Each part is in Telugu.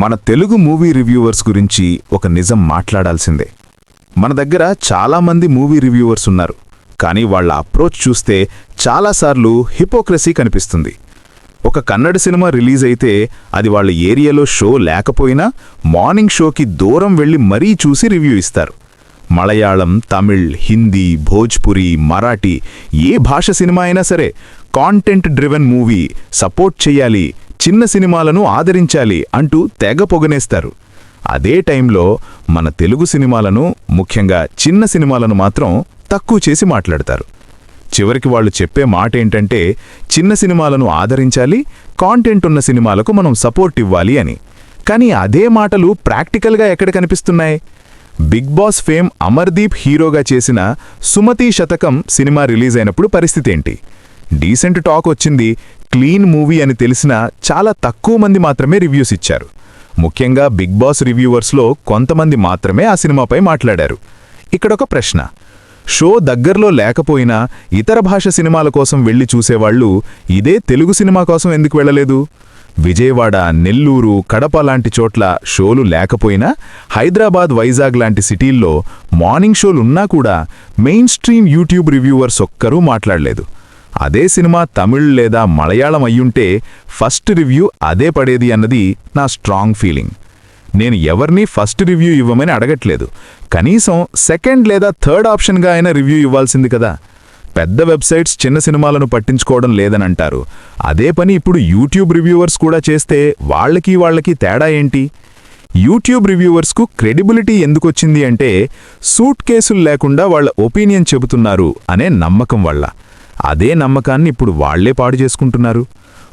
మన తెలుగు మూవీ రివ్యూవర్స్ గురించి ఒక నిజం మాట్లాడాల్సిందే. మన దగ్గర చాలామంది మూవీ రివ్యూవర్స్ ఉన్నారు కానీ వాళ్ళ అప్రోచ్ చూస్తే చాలాసార్లు హిపోక్రసీ కనిపిస్తుంది. ఒక కన్నడ సినిమా రిలీజ్ అయితే అది వాళ్ళ ఏరియాలో షో లేకపోయినా మార్నింగ్ షోకి దూరం వెళ్ళి మరీ చూసి రివ్యూ ఇస్తారు. మలయాళం తమిళ్ హిందీ భోజ్పురి మరాఠీ ఏ భాష సినిమా అయినా సరే కాంటెంట్ డ్రివెన్ మూవీ సపోర్ట్ చెయ్యాలి చిన్న సినిమాలను ఆదరించాలి అంటూ తెగ పొగనేస్తారు. అదే టైంలో మన తెలుగు సినిమాలను ముఖ్యంగా చిన్న సినిమాలను మాత్రం తక్కువ చేసి మాట్లాడతారు. చివరికి వాళ్ళు చెప్పే మాట ఏంటంటే చిన్న సినిమాలను ఆదరించాలి కాంటెంట్ ఉన్న సినిమాలకు మనం సపోర్ట్ ఇవ్వాలి అని. కానీ అదే మాటలు ప్రాక్టికల్గా ఎక్కడ కనిపిస్తున్నాయి? బిగ్ బాస్ ఫేమ్ అమర్దీప్ హీరోగా చేసిన సుమతి శతకం సినిమా రిలీజ్ అయినప్పుడు పరిస్థితి ఏంటి? డీసెంట్ టాక్ వచ్చింది క్లీన్ మూవీ అని తెలిసినా చాలా తక్కువ మంది మాత్రమే రివ్యూస్ ఇచ్చారు. ముఖ్యంగా బిగ్ బాస్ రివ్యూవర్స్లో కొంతమంది మాత్రమే ఆ సినిమాపై మాట్లాడారు. ఇక్కడొక ప్రశ్న. షో దగ్గర్లో లేకపోయినా ఇతర భాష సినిమాల కోసం వెళ్ళి చూసేవాళ్ళు ఇదే తెలుగు సినిమా కోసం ఎందుకు వెళ్ళలేదు విజయవాడ నెల్లూరు కడప లాంటి చోట్ల షోలు లేకపోయినా హైదరాబాద్ వైజాగ్ లాంటి సిటీల్లో మార్నింగ్ షోలున్నా కూడా మెయిన్ స్ట్రీమ్ యూట్యూబ్ రివ్యూవర్స్ ఒక్కరూ మాట్లాడలేదు. అదే సినిమా తమిళ్ లేదా మలయాళం అయ్యుంటే ఫస్ట్ రివ్యూ అదే పడేది అన్నది నా స్ట్రాంగ్ ఫీలింగ్. నేను ఎవరిని ఫస్ట్ రివ్యూ ఇవ్వమని అడగట్లేదు. కనీసం సెకండ్ లేదా థర్డ్ ఆప్షన్గా అయినా రివ్యూ ఇవ్వాల్సింది కదా. పెద్ద వెబ్సైట్స్ చిన్న సినిమాలను పట్టించుకోవడం లేదనంటారు. అదే పని ఇప్పుడు యూట్యూబ్ రివ్యూవర్స్ కూడా చేస్తే వాళ్ళకి వాళ్ళకి తేడా ఏంటి? యూట్యూబ్ రివ్యూవర్స్కు క్రెడిబిలిటీ ఎందుకొచ్చింది అంటే సూట్ కేసులు లేకుండా వాళ్ళ ఒపీనియన్ చెబుతున్నారు అనే నమ్మకం వల్ల. అదే నమ్మకాన్ని ఇప్పుడు వాళ్ళే పాడు చేసుకుంటున్నారు.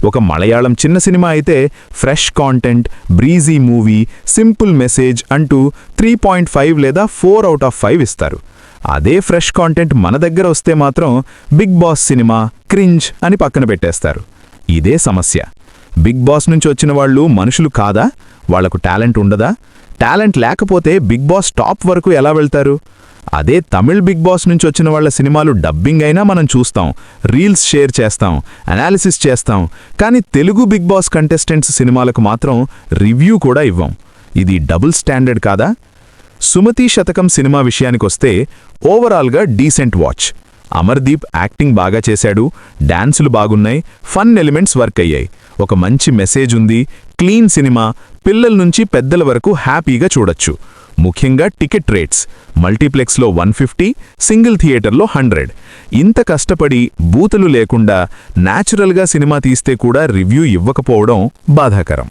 ఒక మలయాళం చిన్న సినిమా అయితే fresh content breezy movie simple message అంటూ త్రీ పాయింట్ ఫైవ్ లేదా ఫోర్ అవుట్ ఆఫ్ ఫైవ్ ఇస్తారు. అదే ఫ్రెష్ కాంటెంట్ మన దగ్గర వస్తే మాత్రం బిగ్ బాస్ సినిమా క్రింజ్ అని పక్కన పెట్టేస్తారు. ఇదే సమస్య. బిగ్ బాస్ నుంచి వచ్చిన వాళ్ళు మనుషులు కాదా? వాళ్ళకు టాలెంట్ ఉండదా? టాలెంట్ లేకపోతే బిగ్ బాస్ టాప్ వరకు ఎలా వెళ్తారు? అదే తమిళ్ బిగ్ బాస్ నుంచి వచ్చిన వాళ్ళ సినిమాలు డబ్బింగ్ అయినా మనం చూస్తాం రీల్స్ షేర్ చేస్తాం అనాలిసిస్ చేస్తాం. కానీ తెలుగు బిగ్ బాస్ కంటెస్టెంట్స్ సినిమాలకు మాత్రం రివ్యూ కూడా ఇవ్వం. ఇది డబుల్ స్టాండర్డ్ కాదా? సుమతి శతకం సినిమా విషయానికొస్తే ఓవరాల్గా డీసెంట్ వాచ్. అమర్దీప్ యాక్టింగ్ బాగా చేశాడు డాన్సులు బాగున్నాయి ఫన్ ఎలిమెంట్స్ వర్క్ అయ్యాయి. ఒక మంచి మెసేజ్ ఉంది క్లీన్ సినిమా పిల్లల నుంచి పెద్దల వరకు హ్యాపీగా చూడొచ్చు. ముఖ్యంగా టికెట్ రేట్స్. మల్టీప్లెక్స్లో వన్ ఫిఫ్టీ సింగిల్ థియేటర్లో హండ్రెడ్. ఇంత కష్టపడి బూతులు లేకుండా న్యాచురల్గా సినిమా తీస్తే కూడా రివ్యూ ఇవ్వకపోవడం బాధాకరం.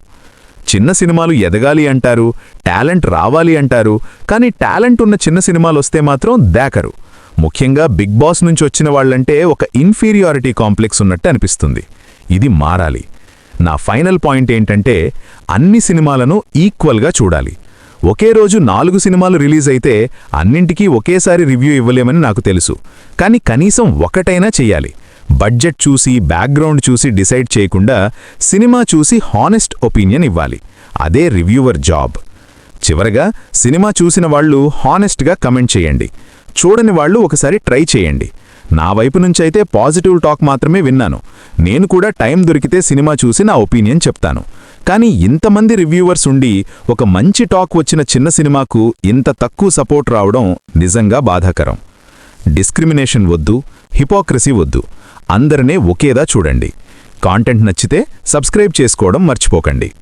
చిన్న సినిమాలు ఎదగాలి అంటారు టాలెంట్ రావాలి అంటారు కానీ టాలెంట్ ఉన్న చిన్న సినిమాలు వస్తే మాత్రం దాకరు. ముఖ్యంగా బిగ్ బాస్ నుంచి వచ్చిన వాళ్ళంటే ఒక ఇన్ఫీరియారిటీ కాంప్లెక్స్ ఉన్నట్టు అనిపిస్తుంది. ఇది మారాలి. నా ఫైనల్ పాయింట్ ఏంటంటే అన్ని సినిమాలను ఈక్వల్గా చూడాలి. ఒకే రోజు నాలుగు సినిమాలు రిలీజ్ అయితే అన్నింటికీ ఒకేసారి రివ్యూ ఇవ్వలేమని నాకు తెలుసు. కానీ కనీసం ఒకటైనా చెయ్యాలి. బడ్జెట్ చూసి బ్యాక్గ్రౌండ్ చూసి డిసైడ్ చేయకుండా సినిమా చూసి హానెస్ట్ ఒపీనియన్ ఇవ్వాలి. అదే రివ్యూవర్ జాబ్. చివరగా సినిమా చూసిన వాళ్ళు హానెస్ట్గా కమెంట్ చేయండి. చూడని వాళ్ళు ఒకసారి ట్రై చేయండి. నా వైపు నుంచైతే పాజిటివ్ టాక్ మాత్రమే విన్నాను. నేను కూడా టైం దొరికితే సినిమా చూసి నా ఒపీనియన్ చెప్తాను. కానీ ఇంతమంది రివ్యూవర్స్ ఉండి ఒక మంచి టాక్ వచ్చిన చిన్న సినిమాకు ఇంత తక్కువ సపోర్ట్ రావడం నిజంగా బాధాకరం. డిస్క్రిమినేషన్ వద్దు హిపోక్రసీ వద్దు. అందరినే ఒకేదా చూడండి. కాంటెంట్ నచ్చితే సబ్స్క్రైబ్ చేసుకోవడం మర్చిపోకండి.